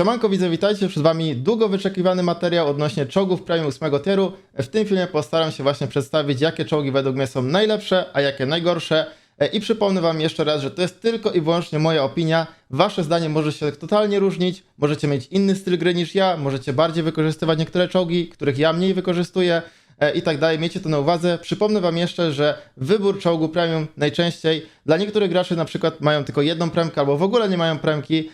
Siemanko widzę, witajcie, przed wami długo wyczekiwany materiał odnośnie czołgów premium 8 tieru. W tym filmie postaram się właśnie przedstawić, jakie czołgi według mnie są najlepsze, a jakie najgorsze. E, I przypomnę wam jeszcze raz, że to jest tylko i wyłącznie moja opinia. Wasze zdanie może się totalnie różnić, możecie mieć inny styl gry niż ja, możecie bardziej wykorzystywać niektóre czołgi, których ja mniej wykorzystuję e, i tak dalej. Miejcie to na uwadze. Przypomnę wam jeszcze, że wybór czołgu premium najczęściej dla niektórych graczy na przykład mają tylko jedną premkę albo w ogóle nie mają premki,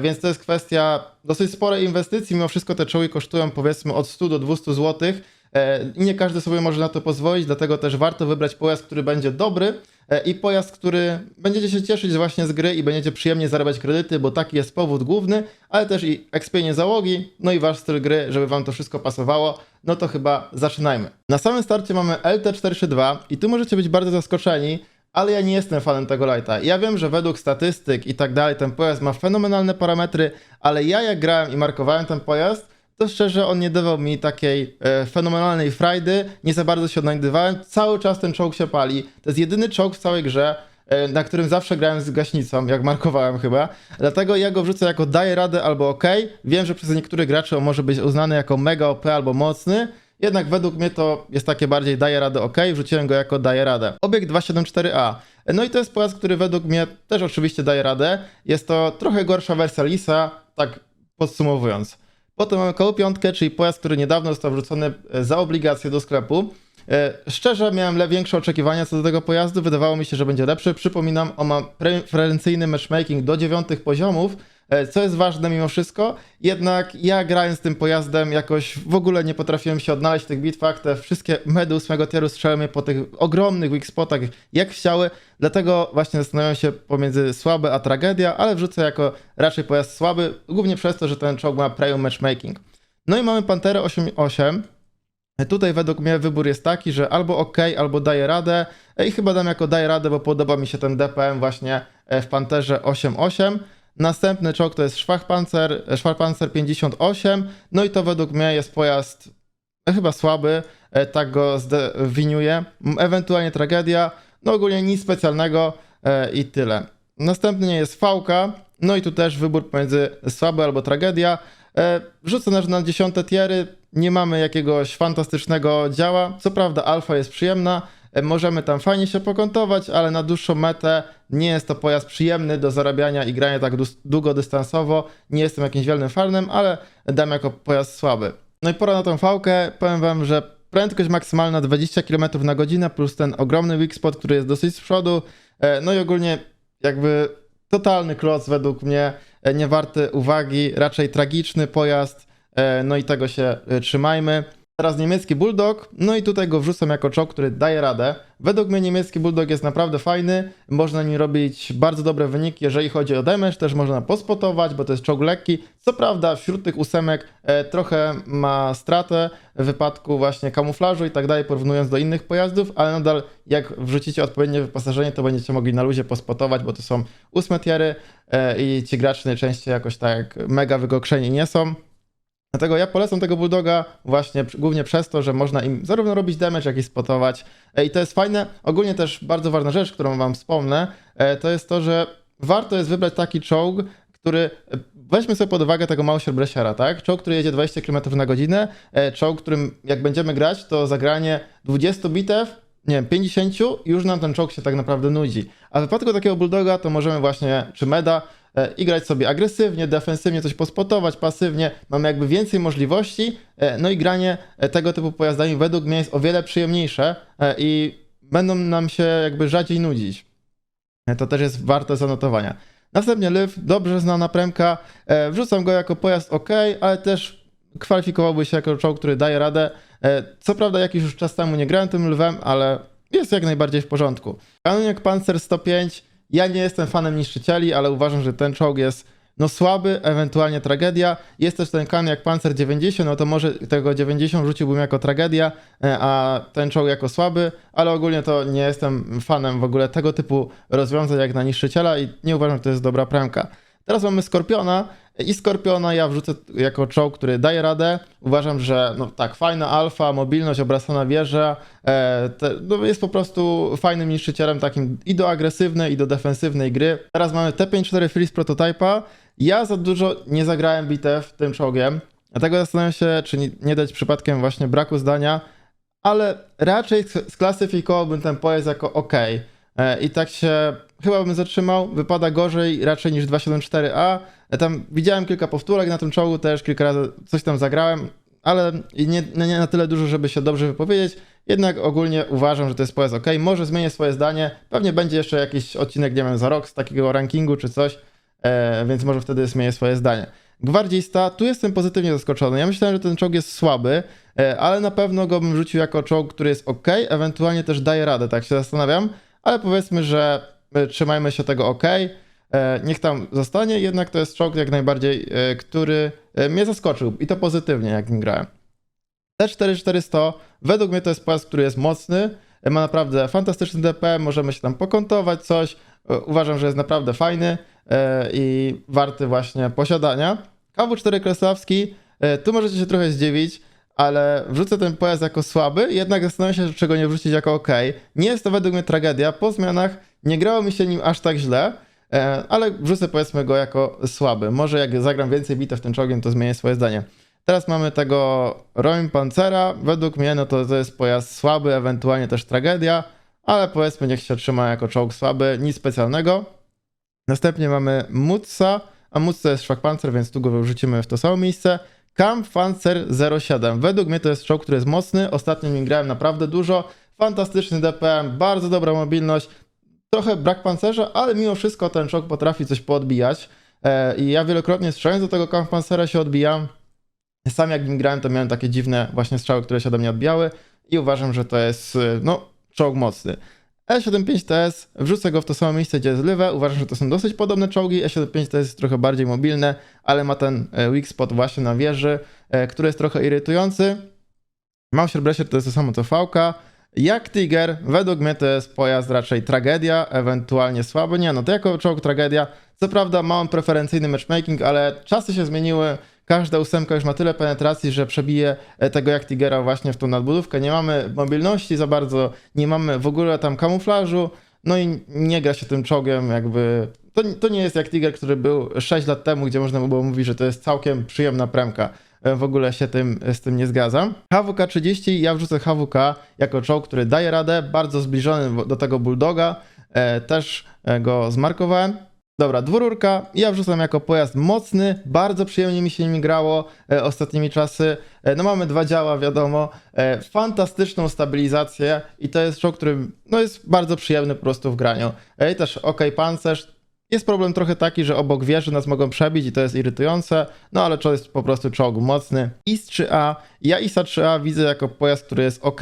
więc to jest kwestia dosyć sporej inwestycji. Mimo wszystko te czołgi kosztują powiedzmy od 100 do 200 zł. E, nie każdy sobie może na to pozwolić, dlatego też warto wybrać pojazd, który będzie dobry e, i pojazd, który będziecie się cieszyć właśnie z gry i będziecie przyjemnie zarabiać kredyty, bo taki jest powód główny, ale też i ekspienie załogi, no i wasz styl gry, żeby wam to wszystko pasowało. No to chyba zaczynajmy. Na samym starcie mamy LT432 i tu możecie być bardzo zaskoczeni, ale ja nie jestem fanem tego lighta. Ja wiem, że według statystyk i tak dalej ten pojazd ma fenomenalne parametry, ale ja jak grałem i markowałem ten pojazd, to szczerze on nie dawał mi takiej e, fenomenalnej frajdy, nie za bardzo się odnajdywałem, cały czas ten czołg się pali. To jest jedyny czołg w całej grze, e, na którym zawsze grałem z gaśnicą, jak markowałem chyba. Dlatego ja go wrzucę jako daję radę albo ok. Wiem, że przez niektórych graczy on może być uznany jako mega OP albo mocny, jednak według mnie to jest takie bardziej daje radę ok, wrzuciłem go jako daje radę. Obiekt 274A. No i to jest pojazd, który według mnie też oczywiście daje radę. Jest to trochę gorsza wersja Lisa, tak podsumowując. Potem mamy koło piątkę, czyli pojazd, który niedawno został wrzucony e, za obligację do sklepu. E, Szczerze miałem większe oczekiwania co do tego pojazdu, wydawało mi się, że będzie lepszy. Przypominam, on ma preferencyjny matchmaking do dziewiątych poziomów, co jest ważne mimo wszystko. Jednak ja grając tym pojazdem jakoś w ogóle nie potrafiłem się odnaleźć w tych bitwach. Te wszystkie medy ósmego tieru strzały mnie po tych ogromnych weak spotach jak chciały. Dlatego właśnie zastanawiam się pomiędzy słabe a tragedia, ale wrzucę jako raczej pojazd słaby, głównie przez to, że ten czołg ma premium matchmaking. No i mamy Panterę 8.8. Tutaj według mnie wybór jest taki, że albo ok, albo daję radę E, i chyba dam jako daję radę, bo podoba mi się ten DPM właśnie e, w Panterze 8.8. Następny czołg to jest Schwachpanzer, Schwachpanzer 58, no i to według mnie jest pojazd e, chyba słaby, e, tak go zdefiniuję. M, Ewentualnie tragedia, no ogólnie nic specjalnego e, i tyle. Następnie jest Fałka, no i tu też wybór pomiędzy słaby albo tragedia. Rzucę też na dziesiąte tiery, nie mamy jakiegoś fantastycznego działa. Co prawda alfa jest przyjemna, możemy tam fajnie się pokątować, ale na dłuższą metę nie jest to pojazd przyjemny do zarabiania i grania tak długodystansowo. Nie jestem jakimś wielkim fanem, ale dam jako pojazd słaby. No i pora na tą fałkę. Powiem wam, że prędkość maksymalna 20 km na godzinę plus ten ogromny weak spot, który jest dosyć z przodu. E, No i ogólnie jakby totalny kloc według mnie, e, nie warty uwagi, raczej tragiczny pojazd, e, no i tego się e, trzymajmy. Teraz niemiecki Bulldog, no i tutaj go wrzucam jako czołg, który daje radę. Według mnie niemiecki Bulldog jest naprawdę fajny, można nim robić bardzo dobre wyniki, jeżeli chodzi o damage, też można pospotować, bo to jest czołg lekki. Co prawda wśród tych ósemek e, trochę ma stratę w wypadku właśnie kamuflażu i tak dalej, porównując do innych pojazdów, ale nadal jak wrzucicie odpowiednie wyposażenie, to będziecie mogli na luzie pospotować, bo to są ósme tiery e, i ci gracze najczęściej jakoś tak mega wygokszeni nie są. Dlatego ja polecam tego Bulldoga właśnie głównie przez to, że można im zarówno robić damage, jak i spotować. I to jest fajne. Ogólnie też bardzo ważna rzecz, którą wam wspomnę, e, to jest to, że warto jest wybrać taki czołg, który... e, Weźmy sobie pod uwagę tego Mauser Bresiara, tak? Czołg, który jedzie 20 km na godzinę, e, czołg, którym jak będziemy grać, to zagranie 20 bitew, nie wiem, 50, już nam ten czołg się tak naprawdę nudzi. A w wypadku takiego Bulldoga to możemy właśnie, czy Meda, e, i grać sobie agresywnie, defensywnie, coś pospotować, pasywnie. Mamy jakby więcej możliwości, e, no i granie e, tego typu pojazdami według mnie jest o wiele przyjemniejsze e, i będą nam się jakby rzadziej nudzić. E, To też jest warte zanotowania. Następnie Lyf, dobrze znana premka. E, Wrzucam go jako pojazd ok, ale też kwalifikowałby się jako czołg, który daje radę. E, Co prawda jakiś już czas temu nie grałem tym lwem, ale jest jak najbardziej w porządku. Kanoniak Panzer 105. Ja nie jestem fanem niszczycieli, ale uważam, że ten czołg jest no słaby, ewentualnie tragedia. Jest też ten kan jak Panzer 90, no to może tego 90 rzuciłbym jako tragedia, e, a ten czołg jako słaby, ale ogólnie to nie jestem fanem w ogóle tego typu rozwiązań jak na niszczyciela i nie uważam, że to jest dobra premka. Teraz mamy Skorpiona i Skorpiona ja wrzucę jako czołg, który daje radę. Uważam, że no tak, fajna alfa, mobilność, obracana wieża, e, te, no jest po prostu fajnym niszczycielem takim i do agresywnej, i do defensywnej gry. Teraz mamy T54 Freeze Prototypa. Ja za dużo nie zagrałem bitew tym czołgiem, dlatego zastanawiam się, czy nie, dać przypadkiem właśnie braku zdania, ale raczej sk- sklasyfikowałbym ten pojazd jako ok. E, I tak się chyba bym zatrzymał. Wypada gorzej raczej niż 274A. E, Tam widziałem kilka powtórek na tym czołgu, też kilka razy coś tam zagrałem, ale nie, nie na tyle dużo, żeby się dobrze wypowiedzieć. Jednak ogólnie uważam, że to jest pojazd ok. Może zmienię swoje zdanie. Pewnie będzie jeszcze jakiś odcinek, nie wiem, za rok z takiego rankingu czy coś, e, więc może wtedy zmienię swoje zdanie. Gwardzista, tu jestem pozytywnie zaskoczony. Ja myślałem, że ten czołg jest słaby, e, ale na pewno go bym rzucił jako czołg, który jest ok, ewentualnie też daje radę, tak się zastanawiam, ale powiedzmy, że trzymajmy się tego ok. E, Niech tam zostanie, jednak to jest czołg jak najbardziej, e, który e, mnie zaskoczył i to pozytywnie, jak nim grałem. T4400, według mnie to jest pojazd, który jest mocny, ma naprawdę fantastyczny DP, możemy się tam pokontować coś, uważam, że jest naprawdę fajny i warty właśnie posiadania. KW4 Kreslawski, e, tu możecie się trochę zdziwić, ale wrzucę ten pojazd jako słaby, jednak zastanawiam się, czego nie wrzucić jako ok. Nie jest to według mnie tragedia, po zmianach nie grało mi się nim aż tak źle, e, ale wrzucę powiedzmy go jako słaby. Może jak zagram więcej bitew tym czołgiem, to zmienię swoje zdanie. Teraz mamy tego Roim Pancera. Według mnie no to, to jest pojazd słaby, ewentualnie też tragedia, ale powiedzmy niech się trzyma jako czołg słaby, nic specjalnego. Następnie mamy Mutsa, a Mutsa jest Schwachpanzer, więc tu go wyrzucimy w to samo miejsce. Kampfpanzer 07. Według mnie to jest czołg, który jest mocny. Ostatnio nim grałem naprawdę dużo. Fantastyczny DPM, bardzo dobra mobilność. Trochę brak pancerza, ale mimo wszystko ten czołg potrafi coś poodbijać. E, I ja wielokrotnie strzelając do tego Kampfpancera się odbijam. Sam jak nim grałem, to miałem takie dziwne właśnie strzały, które się ode mnie odbijały i uważam, że to jest y, no, czołg mocny. E75TS, wrzucę go w to samo miejsce, gdzie jest Lywe. Uważam, że to są dosyć podobne czołgi. E75TS jest trochę bardziej mobilne, ale ma ten e, weak spot właśnie na wieży, e, który jest trochę irytujący. Mauser Brescher to jest to samo co Fałka. Jak Tiger, według mnie to jest pojazd raczej tragedia, ewentualnie słaby. Nie, no to jako czołg tragedia. Co prawda mam preferencyjny matchmaking, ale czasy się zmieniły. Każda ósemka już ma tyle penetracji, że przebije e, tego jak Tigera właśnie w tą nadbudówkę. Nie mamy mobilności za bardzo, nie mamy w ogóle tam kamuflażu, no i nie gra się tym czołgiem jakby... To, to nie jest jak Tiger, który był 6 lat temu, gdzie można było mówić, że to jest całkiem przyjemna premka. E, W ogóle się tym, z tym nie zgadzam. HWK 30, ja wrzucę HWK jako czołg, który daje radę, bardzo zbliżony do tego Bulldoga. E, Też e, go zmarkowałem. Dobra, dwururka. Ja wrzucam jako pojazd mocny, bardzo przyjemnie mi się nim grało e, ostatnimi czasy. E, no mamy dwa działa, wiadomo. E, fantastyczną stabilizację i to jest czołg, który no, jest bardzo przyjemny po prostu w graniu. E, I też ok, pancerz. Jest problem trochę taki, że obok wieży nas mogą przebić i to jest irytujące, no ale to jest po prostu czołg mocny. IS-3A, ja ISA-3A widzę jako pojazd, który jest ok.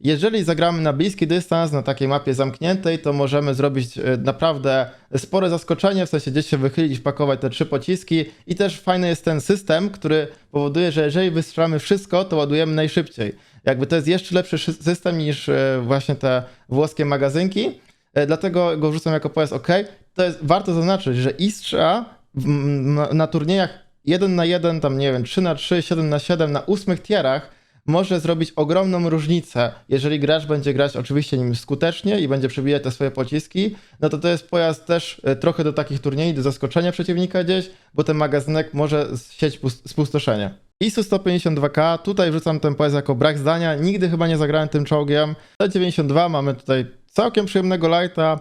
Jeżeli zagramy na bliski dystans, na takiej mapie zamkniętej, to możemy zrobić e, naprawdę spore zaskoczenie, w sensie gdzieś się wychylić, wpakować te trzy pociski i też fajny jest ten system, który powoduje, że jeżeli wystrzelamy wszystko, to ładujemy najszybciej. Jakby to jest jeszcze lepszy szy- system niż e, właśnie te włoskie magazynki, e, dlatego go wrzucam jako pojazd ok. To jest, warto zaznaczyć, że IS-3A w- m- na, na turniejach 1 na 1, tam nie wiem, 3 na 3, 7 na 7, na ósmych tierach może zrobić ogromną różnicę, jeżeli gracz będzie grać oczywiście nim skutecznie i będzie przebijać te swoje pociski, no to to jest pojazd też e, trochę do takich turniejów, do zaskoczenia przeciwnika gdzieś, bo ten magazynek może sieć pus- spustoszenie. ISU 152K, tutaj wrzucam ten pojazd jako brak zdania, nigdy chyba nie zagrałem tym czołgiem. T92 mamy tutaj całkiem przyjemnego lighta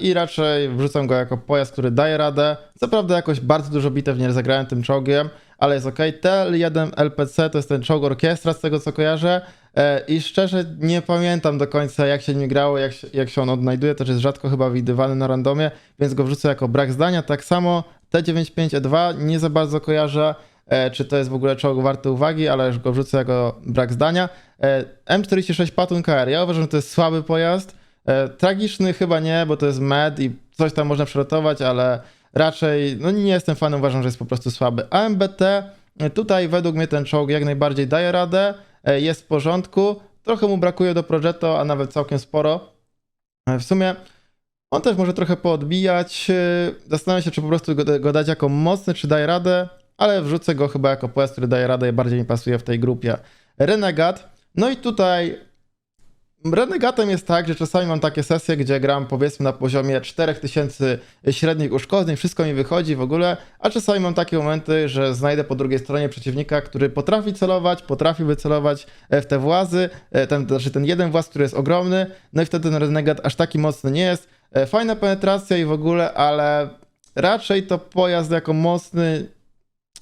i raczej wrzucam go jako pojazd, który daje radę. Co prawda jakoś bardzo dużo bitew nie zagrałem tym czołgiem, ale jest ok. TL1 LPC to jest ten czołg orkiestra z tego co kojarzę e, i szczerze nie pamiętam do końca jak się nim grało, jak się, jak się on odnajduje, też jest rzadko chyba widywany na randomie, więc go wrzucę jako brak zdania. Tak samo T95E2 nie za bardzo kojarzę, e, czy to jest w ogóle czołg warty uwagi, ale już go wrzucę jako brak zdania. E, M46 Patun KR, ja uważam, że to jest słaby pojazd. E, tragiczny chyba nie, bo to jest med i coś tam można przerotować, ale raczej no nie jestem fanem, uważam, że jest po prostu słaby. AMBT, e, tutaj według mnie ten czołg jak najbardziej daje radę, e, jest w porządku. Trochę mu brakuje do Progetto, a nawet całkiem sporo. W sumie on też może trochę poodbijać. Zastanawiam się, czy po prostu go, dać jako mocny, czy daje radę, ale wrzucę go chyba jako pojazd, który daje radę i bardziej mi pasuje w tej grupie. Renegat. No i tutaj Renegatem jest tak, że czasami mam takie sesje, gdzie gram powiedzmy na poziomie 4000 średnich uszkodzeń, wszystko mi wychodzi w ogóle, a czasami mam takie momenty, że znajdę po drugiej stronie przeciwnika, który potrafi celować, potrafi wycelować e, w te włazy, e, ten, znaczy ten jeden właz, który jest ogromny, no i wtedy ten Renegat aż taki mocny nie jest. E, Fajna penetracja i w ogóle, ale raczej to pojazd jako mocny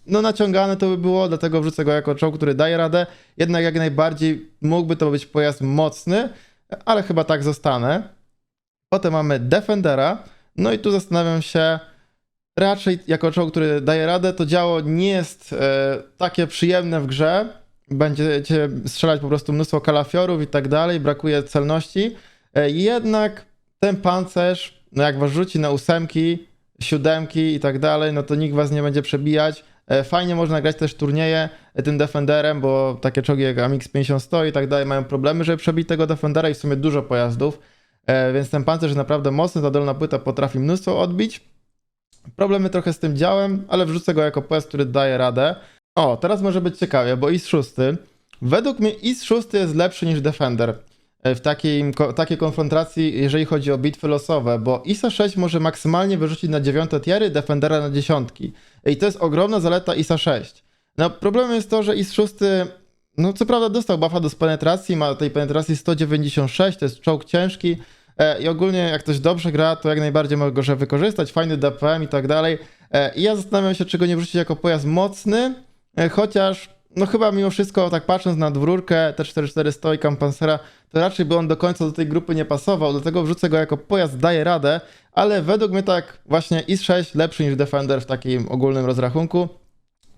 no naciągane to by było, dlatego wrzucę go jako czołg, który daje radę. Jednak jak najbardziej mógłby to być pojazd mocny, ale chyba tak zostanę. Potem mamy Defendera. No i tu zastanawiam się, raczej jako czołg, który daje radę, to działo nie jest e, takie przyjemne w grze. Będziecie strzelać po prostu mnóstwo kalafiorów i tak dalej, brakuje celności. E, jednak ten pancerz, no jak was rzuci na ósemki, siódemki i tak dalej, no to nikt was nie będzie przebijać. E, Fajnie można grać też turnieje tym Defenderem, bo takie czołgi jak AMX-50 100 i tak dalej mają problemy, żeby przebić tego Defendera i w sumie dużo pojazdów, E, więc ten pancerz jest naprawdę mocny, ta dolna płyta potrafi mnóstwo odbić. Problemy trochę z tym działem, ale wrzucę go jako pojazd, który daje radę. O, teraz może być ciekawie, bo IS 6. Według mnie IS 6 jest lepszy niż Defender w takiej, takiej konfrontacji, jeżeli chodzi o bitwy losowe, bo ISA 6 może maksymalnie wyrzucić na dziewiąte tiery, Defendera na dziesiątki. I to jest ogromna zaleta ISA 6. No problemem jest to, że IS 6 no co prawda dostał buffa do penetracji, ma tej penetracji 196, to jest czołg ciężki e, i ogólnie jak ktoś dobrze gra, to jak najbardziej może go wykorzystać, fajny DPM i tak dalej. E, I ja zastanawiam się, czy go nie wrzucić jako pojazd mocny, e, chociaż no chyba mimo wszystko, tak patrząc na dwórkę T4400 i Kampansera, to raczej by on do końca do tej grupy nie pasował, dlatego wrzucę go jako pojazd, daje radę, ale według mnie tak właśnie IS-6 lepszy niż Defender w takim ogólnym rozrachunku.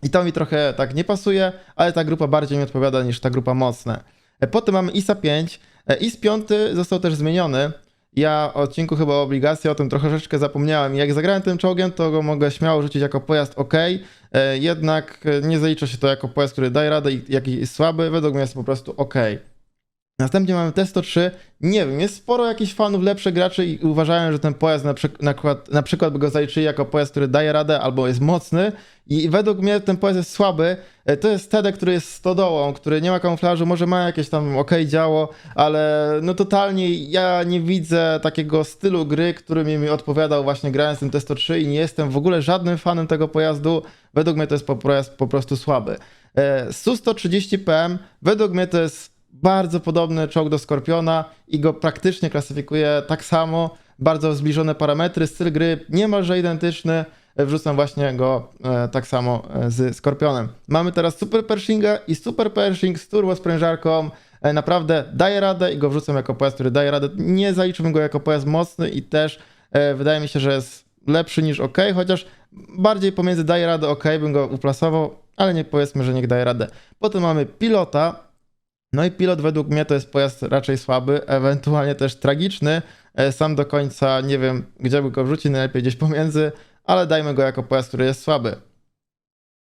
I to mi trochę tak nie pasuje, ale ta grupa bardziej mi odpowiada niż ta grupa mocne. E, Potem mamy ISA 5. E, IS 5 został też zmieniony. Ja w odcinku chyba o obligacji o tym troszeczkę zapomniałem. Jak zagrałem tym czołgiem, to go mogę śmiało rzucić jako pojazd OK, e, jednak e, nie zalicza się to jako pojazd, który daje radę i jakiś słaby. Według mnie jest po prostu OK. Następnie mamy T103. Nie wiem, jest sporo jakichś fanów, lepszych graczy i uważają, że ten pojazd na, przyk- na, przykład, na przykład by go zaliczyli jako pojazd, który daje radę albo jest mocny. I według mnie ten pojazd jest słaby. E, To jest Tedek, który jest stodołą, który nie ma kamuflażu, może ma jakieś tam ok działo, ale no totalnie ja nie widzę takiego stylu gry, który mi odpowiadał właśnie grając tym T103 i nie jestem w ogóle żadnym fanem tego pojazdu. Według mnie to jest po, pojazd po prostu słaby. E, Su-130 PM według mnie to jest bardzo podobny czołg do Skorpiona i go praktycznie klasyfikuje tak samo. Bardzo zbliżone parametry, styl gry niemalże identyczny. Wrzucam właśnie go e, tak samo e, z Skorpionem. Mamy teraz Super Pershinga i Super Pershing z turbo sprężarką. E, naprawdę daje radę i go wrzucam jako pojazd, który daje radę. Nie zaliczyłbym go jako pojazd mocny i też e, wydaje mi się, że jest lepszy niż OK, chociaż bardziej pomiędzy daje radę OK bym go uplasował, ale nie powiedzmy, że niech daje radę. Potem mamy pilota, no i pilot według mnie to jest pojazd raczej słaby, ewentualnie też tragiczny. E, Sam do końca nie wiem, gdzie by go wrzucić, najlepiej gdzieś pomiędzy, ale dajmy go jako pojazd, który jest słaby.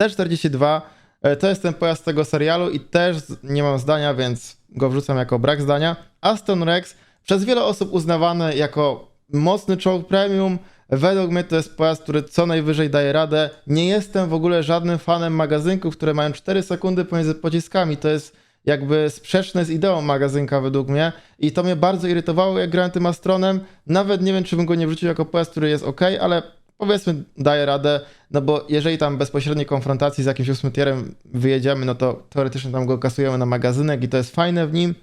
T42 e, to jest ten pojazd tego serialu i też nie mam zdania, więc go wrzucam jako brak zdania. Aston Rex przez wiele osób uznawany jako mocny czołg premium. Według mnie to jest pojazd, który co najwyżej daje radę. Nie jestem w ogóle żadnym fanem magazynków, które mają 4 sekundy pomiędzy pociskami. To jest jakby sprzeczne z ideą magazynka według mnie i to mnie bardzo irytowało, jak grałem tym Astronem. Nawet nie wiem, czy bym go nie wrzucił jako pojazd, który jest ok, ale powiedzmy daje radę, no bo jeżeli tam bezpośredniej konfrontacji z jakimś ósmytierem wyjedziemy, no to teoretycznie tam go kasujemy na magazynek i to jest fajne w nim.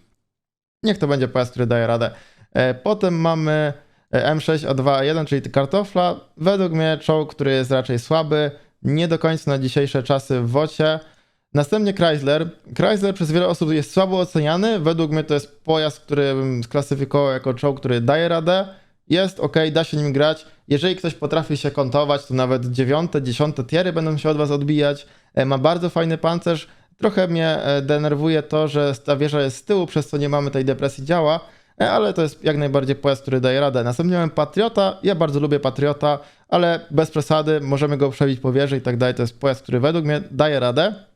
Niech to będzie pojazd, który daje radę. E, Potem mamy e, M6A2A1, czyli kartofla. Według mnie czołg, który jest raczej słaby, nie do końca na dzisiejsze czasy w wocie. Następnie Chrysler. Chrysler przez wiele osób jest słabo oceniany. Według mnie to jest pojazd, który bym sklasyfikował jako czołg, który daje radę. Jest ok, da się nim grać. Jeżeli ktoś potrafi się kontować, to nawet dziewiąte, dziesiąte tiery będą się od was odbijać. E, Ma bardzo fajny pancerz. Trochę mnie e, denerwuje to, że ta wieża jest z tyłu, przez co nie mamy tej depresji działa, e, ale to jest jak najbardziej pojazd, który daje radę. Następnie mamy Patriota. Ja bardzo lubię Patriota, ale bez przesady, możemy go przebić po wieży i tak dalej. To jest pojazd, który według mnie daje radę.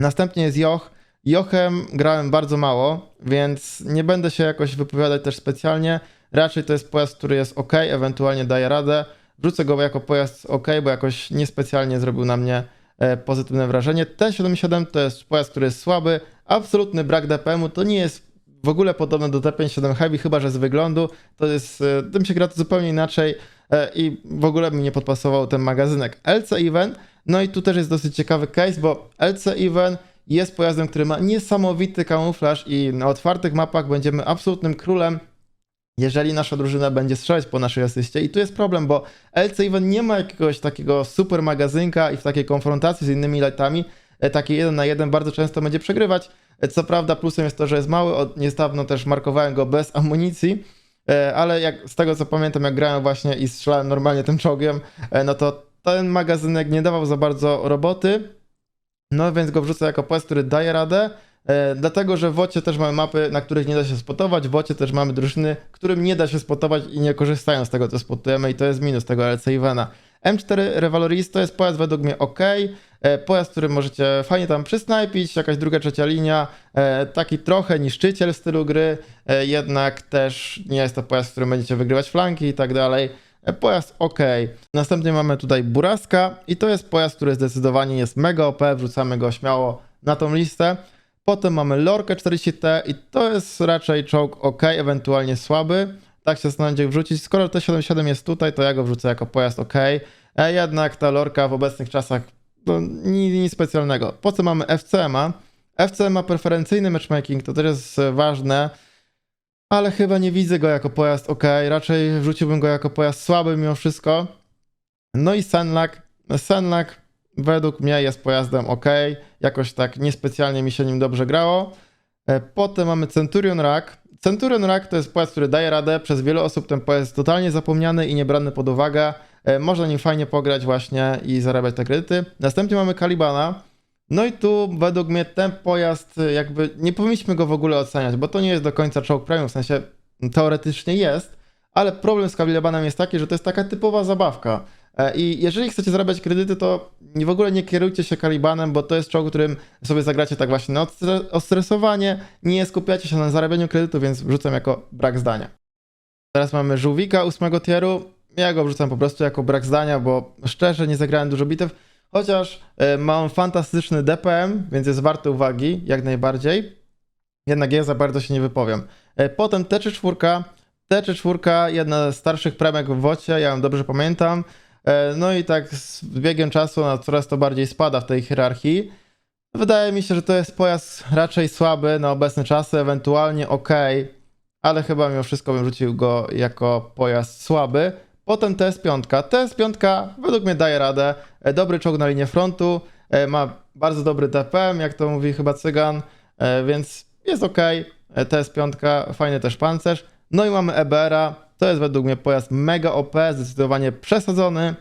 Następnie jest Joch. Jochem grałem bardzo mało, więc nie będę się jakoś wypowiadać też specjalnie. Raczej to jest pojazd, który jest ok, ewentualnie daje radę. Wrzucę go jako pojazd ok, bo jakoś niespecjalnie zrobił na mnie e, pozytywne wrażenie. T77 to jest pojazd, który jest słaby. Absolutny brak DPM-u to nie jest w ogóle podobne do T57 Heavy, chyba że z wyglądu. To jest, e, tym się gra to zupełnie inaczej e, i w ogóle mi nie podpasował ten magazynek. LC Even, no i tu też jest dosyć ciekawy case, bo LC Even jest pojazdem, który ma niesamowity kamuflaż i na otwartych mapach będziemy absolutnym królem jeżeli nasza drużyna będzie strzelać po naszej asyście. I tu jest problem, bo LC Even nie ma jakiegoś takiego super magazynka i w takiej konfrontacji z innymi lightami, e, taki jeden na jeden bardzo często będzie przegrywać. E, Co prawda plusem jest to, że jest mały, od niedawno też markowałem go bez amunicji, e, ale jak, z tego co pamiętam, jak grałem właśnie i strzelałem normalnie tym czołgiem, no to ten magazynek nie dawał za bardzo roboty, no więc go wrzucę jako pojazd, który daje radę, e, dlatego że w Wocie też mamy mapy, na których nie da się spotować, w Wocie też mamy drużyny, którym nie da się spotować i nie korzystają z tego, co spotujemy i to jest minus tego LC Ivana. M4 Revalorist to jest pojazd według mnie ok, e, pojazd, który możecie fajnie tam przysnajpić, jakaś druga, trzecia linia, e, taki trochę niszczyciel stylu gry, jednak też nie jest to pojazd, w którym będziecie wygrywać flanki i tak dalej. E, Pojazd ok. Następnie mamy tutaj Buraska i to jest pojazd, który zdecydowanie jest mega OP, wrzucamy go śmiało na tą listę. Potem mamy Lorkę 40T i to jest raczej czołg ok, ewentualnie słaby. Tak się zastanawiam, gdzie wrzucić. Skoro T77 jest tutaj, to ja go wrzucę jako pojazd ok. E, Jednak ta Lorka w obecnych czasach no, nic, nic specjalnego. Po co mamy FCMA? FCM ma preferencyjny matchmaking, to też jest ważne, ale chyba nie widzę go jako pojazd ok. Raczej wrzuciłbym go jako pojazd słaby mimo wszystko. No i Senlak. Senlak według mnie jest pojazdem ok. Jakoś tak niespecjalnie mi się nim dobrze grało. E, Potem mamy Centurion Rack. Centurion Rack to jest pojazd, który daje radę. Przez wiele osób ten pojazd totalnie zapomniany i nie brany pod uwagę. E, Można nim fajnie pograć właśnie i zarabiać te kredyty. Następnie mamy Kalibana. No i tu według mnie ten pojazd e, jakby nie powinniśmy go w ogóle oceniać, bo to nie jest do końca czołg premium, w sensie teoretycznie jest, ale problem z Kalibanem jest taki, że to jest taka typowa zabawka. E, I jeżeli chcecie zarabiać kredyty, to w ogóle nie kierujcie się Kalibanem, bo to jest czołg, którym sobie zagracie tak właśnie na ostresowanie, nie skupiacie się na zarabianiu kredytu, więc wrzucam jako brak zdania. Teraz mamy Żółwika ósmego tieru. Ja go wrzucam po prostu jako brak zdania, bo szczerze nie zagrałem dużo bitew, chociaż e, mam fantastyczny DPM, więc jest warty uwagi, jak najbardziej. Jednak ja za bardzo się nie wypowiem. E, Potem T34. T34, jedna z starszych premek w WOCie, ja ją dobrze pamiętam. E, No i tak z biegiem czasu ona coraz to bardziej spada w tej hierarchii. Wydaje mi się, że to jest pojazd raczej słaby na obecne czasy, ewentualnie ok, ale chyba mimo wszystko bym rzucił go jako pojazd słaby. Potem TS5. TS5 według mnie daje radę. E, Dobry czołg na linię frontu, e, ma bardzo dobry DPM, jak to mówi chyba Cygan, e, więc jest ok. E, TS5, fajny też pancerz. No i mamy EBR-a. To jest według mnie pojazd mega OP, zdecydowanie przesadzony.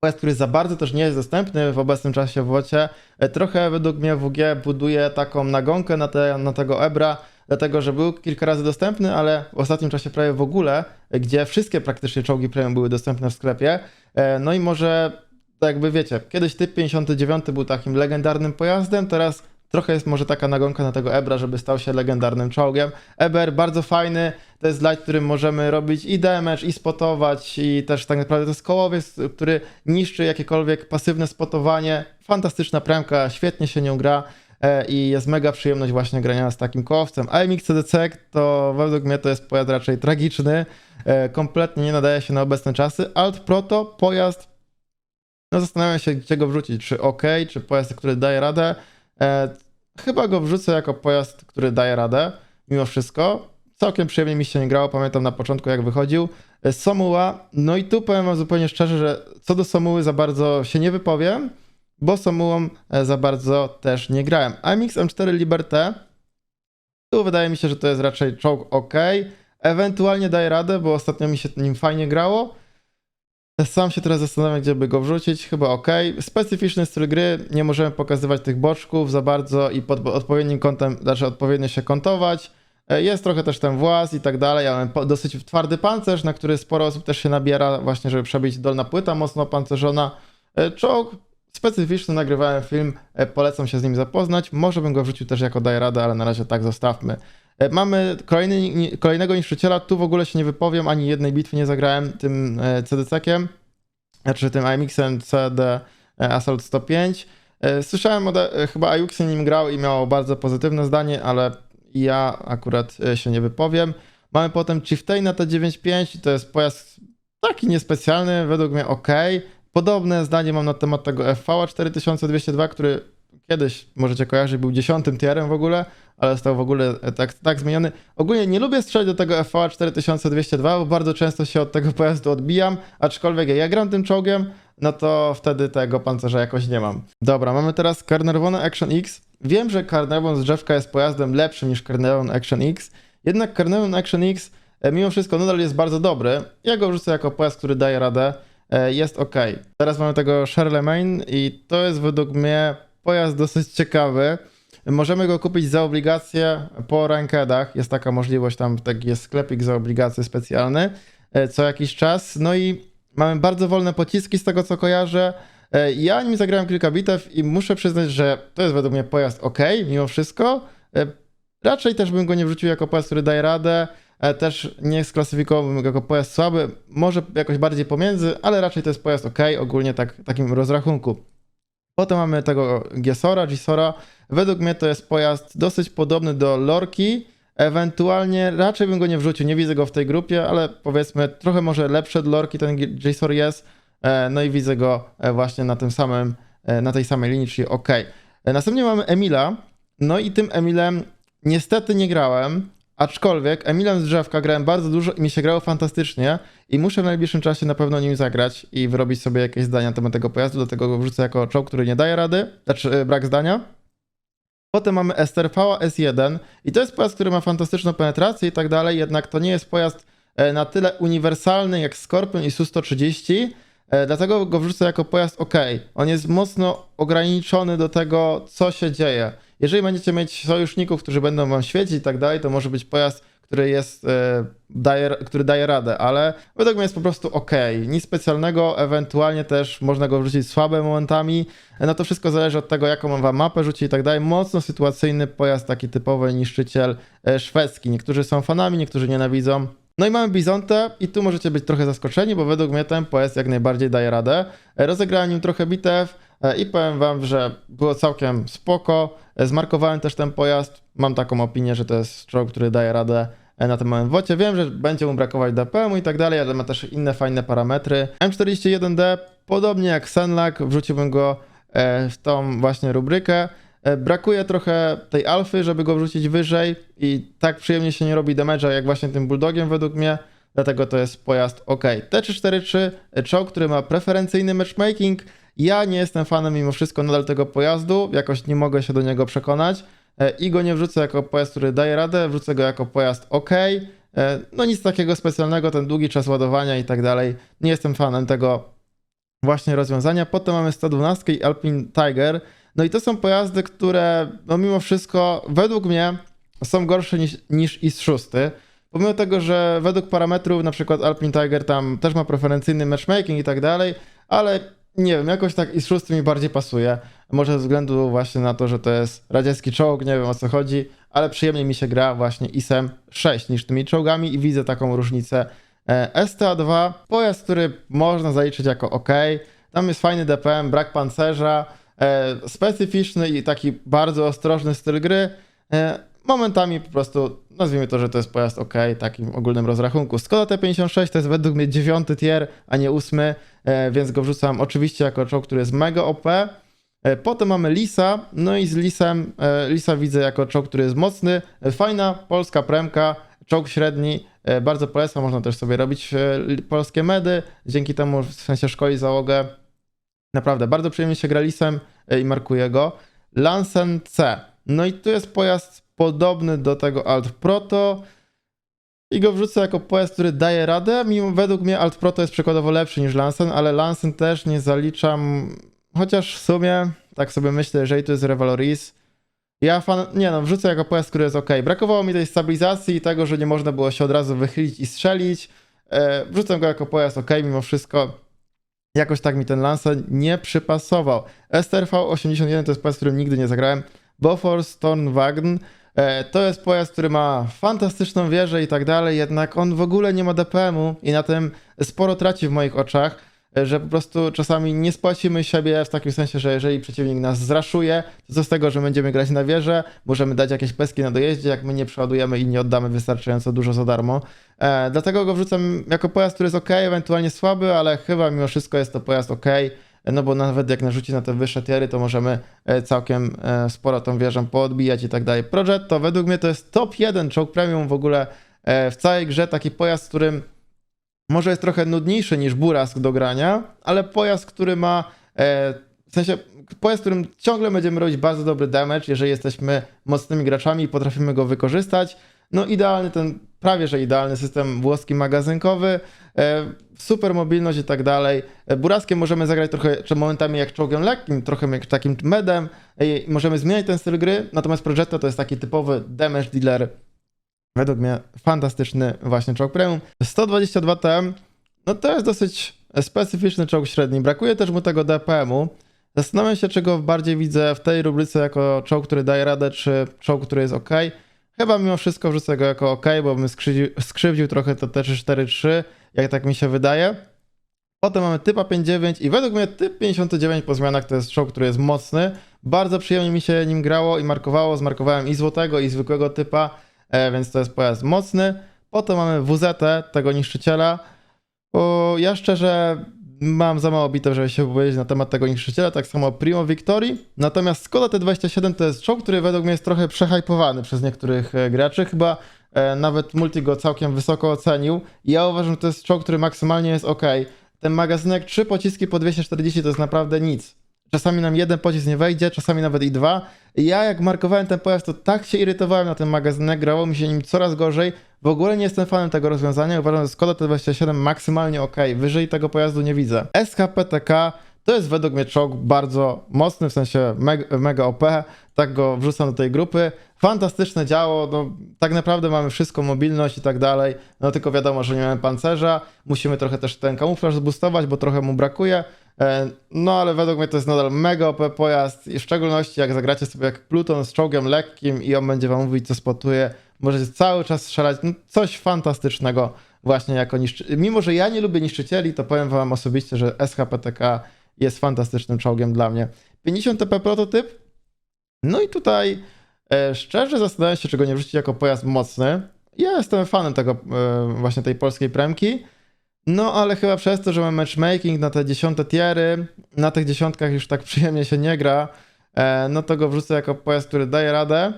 Pojazd, który za bardzo też nie jest dostępny w obecnym czasie w WOCie. Trochę według mnie WG buduje taką nagonkę na, te, na tego Ebra, dlatego że był kilka razy dostępny, ale w ostatnim czasie prawie w ogóle, gdzie wszystkie praktycznie czołgi premium były dostępne w sklepie. E, No i może, tak jakby wiecie, kiedyś typ 59 był takim legendarnym pojazdem, teraz trochę jest może taka nagonka na tego Ebra, żeby stał się legendarnym czołgiem. Eber bardzo fajny, to jest light, którym możemy robić i damage, i spotować, i też tak naprawdę to jest kołowiec, który niszczy jakiekolwiek pasywne spotowanie. Fantastyczna premka, świetnie się nią gra i jest mega przyjemność właśnie grania z takim kołowcem. AMX CDC to według mnie to jest pojazd raczej tragiczny, e, kompletnie nie nadaje się na obecne czasy. Alt Proto, pojazd, no zastanawiam się gdzie go wrzucić, czy OK, czy pojazd, który daje radę. E, chyba go wrzucę jako pojazd, który daje radę, mimo wszystko. Całkiem przyjemnie mi się nie grało, pamiętam na początku jak wychodził. E, Somuła, no i tu powiem wam zupełnie szczerze, że co do Somuły za bardzo się nie wypowiem, bo Somułą e, za bardzo też nie grałem. AMX M4 Liberté, tu wydaje mi się, że to jest raczej czołg ok. Ewentualnie daje radę, bo ostatnio mi się nim fajnie grało. Sam się teraz zastanawiam, gdzie by go wrzucić. Chyba ok. Specyficzny styl gry. Nie możemy pokazywać tych boczków za bardzo i pod odpowiednim kątem, znaczy odpowiednio się kątować. E, Jest trochę też ten włas i tak dalej, ale dosyć twardy pancerz, na który sporo osób też się nabiera, właśnie, żeby przebić dolna płyta mocno pancerzona. E, Czołg specyficzny, nagrywałem film, e, polecam się z nim zapoznać. Może bym go wrzucił też jako daje radę, ale na razie tak zostawmy. E, Mamy kolejny, kolejnego niszczyciela, tu w ogóle się nie wypowiem, ani jednej bitwy nie zagrałem tym e, CDC-kiem, znaczy tym AMX-em CD Assault 105. E, Słyszałem, od, chyba Ayuxy nim grał i miał bardzo pozytywne zdanie, ale ja akurat się nie wypowiem. Mamy potem Chieftaina T95 i to jest pojazd taki niespecjalny, według mnie ok. Podobne zdanie mam na temat tego FV 4202, który kiedyś możecie kojarzyć, był dziesiątym tierem w ogóle, ale został w ogóle e, tak, tak zmieniony. Ogólnie nie lubię strzelać do tego FV 4202, bo bardzo często się od tego pojazdu odbijam, aczkolwiek jak ja gram tym czołgiem, no to wtedy tego pancerza jakoś nie mam. Dobra, mamy teraz Carnarvona Action X. Wiem, że Carnarvon z drzewka jest pojazdem lepszym niż Carnarvon Action X, jednak Carnarvon Action X e, mimo wszystko nadal jest bardzo dobry. Ja go wrzucę jako pojazd, który daje radę. E, Jest ok. Teraz mamy tego Charlemagne i to jest według mnie pojazd dosyć ciekawy. Możemy go kupić za obligacje po rankedach. Jest taka możliwość, tam taki jest sklepik za obligacje specjalny e, co jakiś czas. No i mamy bardzo wolne pociski z tego co kojarzę. E, Ja nim zagrałem kilka bitew i muszę przyznać, że to jest według mnie pojazd ok, mimo wszystko. Raczej też bym go nie wrzucił jako pojazd, który daje radę. E, Też nie sklasyfikowałbym go jako pojazd słaby, może jakoś bardziej pomiędzy, ale raczej to jest pojazd ok, ogólnie tak, takim rozrachunku. Potem mamy tego Giesora, Gisora. Według mnie to jest pojazd dosyć podobny do Lorki. Ewentualnie raczej bym go nie wrzucił, nie widzę go w tej grupie, ale powiedzmy trochę może lepszy od Lorki ten Gisor jest. E, No i widzę go e, właśnie na tym samym, na tej samej linii, czyli ok. Następnie mamy Emila. No i tym Emilem niestety nie grałem, aczkolwiek Emilem z drzewka grałem bardzo dużo i mi się grało fantastycznie i muszę w najbliższym czasie na pewno nim zagrać i wyrobić sobie jakieś zdania na temat tego pojazdu, dlatego go wrzucę jako czołg, który nie daje rady, znaczy e, brak zdania. Potem mamy STRV S1 i to jest pojazd, który ma fantastyczną penetrację i tak dalej, jednak to nie jest pojazd e, na tyle uniwersalny jak Scorpion i Su-130, e, dlatego go wrzucę jako pojazd ok. On jest mocno ograniczony do tego, co się dzieje. Jeżeli będziecie mieć sojuszników, którzy będą wam świecić i tak dalej, to może być pojazd, który jest, e, daje, który daje radę, ale według mnie jest po prostu ok. Nic specjalnego, ewentualnie też można go wrzucić słabe momentami. No to wszystko zależy od tego, jaką wam mapę rzuci i tak dalej. Mocno sytuacyjny pojazd, taki typowy niszczyciel e, szwedzki. Niektórzy są fanami, niektórzy nienawidzą. No i mamy Bizontę i tu możecie być trochę zaskoczeni, bo według mnie ten pojazd jak najbardziej daje radę. Rozegrałem nim trochę bitew i powiem wam, że było całkiem spoko. E, Zmarkowałem też ten pojazd. Mam taką opinię, że to jest czołg, który daje radę e, na tym małym wocie. Wiem, że będzie mu brakować DPM-u i tak dalej, ale ma też inne fajne parametry. M41D, podobnie jak Senlak, wrzuciłbym go e, w tą właśnie rubrykę. E, Brakuje trochę tej alfy, żeby go wrzucić wyżej i tak przyjemnie się nie robi damage'a jak właśnie tym bulldogiem według mnie, dlatego to jest pojazd ok. T343, e, czołg, który ma preferencyjny matchmaking. Ja nie jestem fanem mimo wszystko nadal tego pojazdu, jakoś nie mogę się do niego przekonać e, i go nie wrzucę jako pojazd, który daje radę, wrzucę go jako pojazd ok. E, No nic takiego specjalnego, ten długi czas ładowania i tak dalej. Nie jestem fanem tego właśnie rozwiązania. Potem mamy 112 i Alpine Tiger. No i to są pojazdy, które no mimo wszystko według mnie są gorsze niż, niż IS-6. Pomimo tego, że według parametrów na przykład Alpine Tiger tam też ma preferencyjny matchmaking i tak dalej, ale nie wiem, jakoś tak IS-6 mi bardziej pasuje. Może ze względu właśnie na to, że to jest radziecki czołg, nie wiem o co chodzi, ale przyjemniej mi się gra właśnie IS-em 6 niż tymi czołgami i widzę taką różnicę. E, STA2, pojazd, który można zaliczyć jako ok. Tam jest fajny DPM, brak pancerza, e, specyficzny i taki bardzo ostrożny styl gry. E, momentami po prostu nazwijmy to, że to jest pojazd ok, takim ogólnym rozrachunku. Skoda T56 to jest według mnie dziewiąty tier, a nie ósmy, więc go wrzucam oczywiście jako czołg, który jest mega OP. E, Potem mamy Lisa, no i z Lisem, e, Lisa widzę jako czołg, który jest mocny, e, fajna polska premka, czołg średni, e, bardzo polecam, można też sobie robić e, polskie medy, dzięki temu w sensie szkoli załogę. Naprawdę, bardzo przyjemnie się gra Lisem e, i markuję go. Lansen C, no i tu jest pojazd podobny do tego Alt Proto i go wrzucę jako pojazd, który daje radę, mimo według mnie Alt Proto jest przykładowo lepszy niż Lansen, ale Lansen też nie zaliczam Chociaż w sumie, tak sobie myślę, jeżeli to jest Revaloris, ja fan, nie no, wrzucę jako pojazd, który jest ok. Brakowało mi tej stabilizacji i tego, że nie można było się od razu wychylić i strzelić. E, wrzucę go jako pojazd ok, mimo wszystko. Jakoś tak mi ten Lancer nie przypasował. STRV-81 to jest pojazd, którym nigdy nie zagrałem. Bofors Stornwagen e, to jest pojazd, który ma fantastyczną wieżę i tak dalej, jednak on w ogóle nie ma DPM-u i na tym sporo traci w moich oczach. e, że po prostu czasami nie spłacimy siebie w takim sensie, że jeżeli przeciwnik nas zraszuje, to co z tego, że będziemy grać na wieżę, możemy dać jakieś peski na dojeździe, jak my nie przeładujemy i nie oddamy wystarczająco dużo za darmo. E, dlatego go wrzucam jako pojazd, który jest ok, ewentualnie słaby, ale chyba mimo wszystko jest to pojazd ok. No bo nawet jak narzuci na te wyższe tiery, to możemy e, całkiem e, sporo tą wieżą poodbijać i tak dalej. Progetto według mnie to jest top 1 czołg premium w ogóle e, w całej grze, taki pojazd, którym może jest trochę nudniejszy niż Burask do grania, ale pojazd, który ma w sensie pojazd, którym ciągle będziemy robić bardzo dobry damage, jeżeli jesteśmy mocnymi graczami i potrafimy go wykorzystać. No idealny ten, prawie że idealny system włoski magazynkowy, e, super mobilność i tak dalej. E, Buraskiem możemy zagrać trochę, czy momentami jak czołgiem lekkim, trochę jak takim medem, e, możemy zmieniać ten styl gry, natomiast Progetto to jest taki typowy damage dealer, według mnie fantastyczny właśnie czołg premium. 122 TM, no to jest dosyć specyficzny czołg średni, brakuje też mu tego DPM-u. Zastanawiam się, czego bardziej widzę w tej rubryce jako czołg, który daje radę, czy czołg, który jest ok. Chyba mimo wszystko wrzucę go jako ok, bo bym skrzywdził, skrzywdził trochę to T343, jak tak mi się wydaje. Potem mamy typa 59 i według mnie typ 59 po zmianach to jest czołg, który jest mocny. Bardzo przyjemnie mi się nim grało i markowało. Zmarkowałem i złotego, i zwykłego typa, e, więc to jest pojazd mocny. Potem mamy WZ, tego niszczyciela. Bo ja szczerze mam za mało bitew, żeby się powiedzieć na temat tego niszczyciela, tak samo Primo Victory. Natomiast Skoda T27 to jest czołg, który według mnie jest trochę przehypowany przez niektórych e, graczy. Chyba e, nawet Multi go całkiem wysoko ocenił. Ja uważam, że to jest czołg, który maksymalnie jest ok. Ten magazynek, trzy pociski po 240 to jest naprawdę nic. Czasami nam jeden pocisk nie wejdzie, czasami nawet i dwa. Ja jak markowałem ten pojazd, to tak się irytowałem na ten magazynek, grało mi się nim coraz gorzej. W ogóle nie jestem fanem tego rozwiązania. Uważam, że Skoda T27 maksymalnie ok. Wyżej tego pojazdu nie widzę. SHPTK to jest według mnie czołg bardzo mocny, w sensie mega, mega OP. Tak go wrzucam do tej grupy. Fantastyczne działo, no tak naprawdę mamy wszystko, mobilność i tak dalej. No tylko wiadomo, że nie mamy pancerza. Musimy trochę też ten kamuflaż zboostować, bo trochę mu brakuje. E, No ale według mnie to jest nadal mega OP pojazd i w szczególności jak zagracie sobie jak Pluton z czołgiem lekkim i on będzie wam mówić co spotuje, możecie cały czas strzelać, no coś fantastycznego właśnie jako niszczy... Mimo, że ja nie lubię niszczycieli, to powiem wam osobiście, że SHPTK jest fantastycznym czołgiem dla mnie. 50 TP prototyp. No i tutaj e, szczerze zastanawiam się, czy go nie wrzucić jako pojazd mocny. Ja jestem fanem tego e, właśnie tej polskiej premki. No, ale chyba przez to, że mamy matchmaking na te dziesiąte tiery, na tych dziesiątkach już tak przyjemnie się nie gra, e, no to go wrzucę jako pojazd, który daje radę.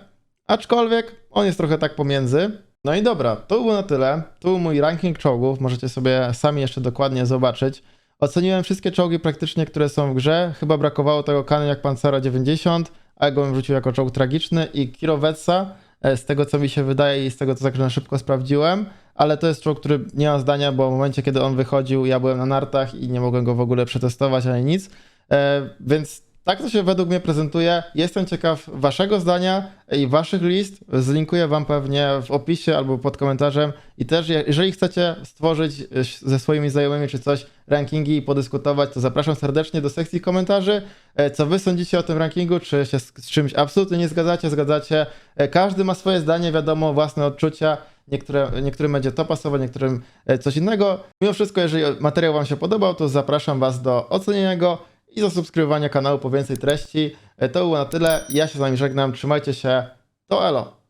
Aczkolwiek on jest trochę tak pomiędzy. No i dobra, to było na tyle. Tu był mój ranking czołgów, możecie sobie sami jeszcze dokładnie zobaczyć. Oceniłem wszystkie czołgi praktycznie, które są w grze. Chyba brakowało tego Kany jak Pancera 90, a ja go bym wrzucił jako czołg tragiczny i Kirowetsa, e, z tego co mi się wydaje i z tego co tak na szybko sprawdziłem, ale to jest czołg, który nie ma zdania, bo w momencie kiedy on wychodził, ja byłem na nartach i nie mogłem go w ogóle przetestować ani nic, e, więc tak to się według mnie prezentuje. Jestem ciekaw waszego zdania i waszych list. Zlinkuję wam pewnie w opisie albo pod komentarzem. I też je- jeżeli chcecie stworzyć e, ze swoimi znajomymi czy coś rankingi i podyskutować, to zapraszam serdecznie do sekcji komentarzy. E, Co wy sądzicie o tym rankingu? Czy się z, czymś absolutnie nie zgadzacie? Zgadzacie? Każdy ma swoje zdanie, wiadomo, własne odczucia. Niektóre, niektórym będzie to pasować, niektórym e, coś innego. Mimo wszystko, jeżeli materiał wam się podobał, to zapraszam was do ocenienia go i zasubskrybowania kanału po więcej treści. E, To było na tyle. Ja się z wami żegnam. Trzymajcie się. To elo.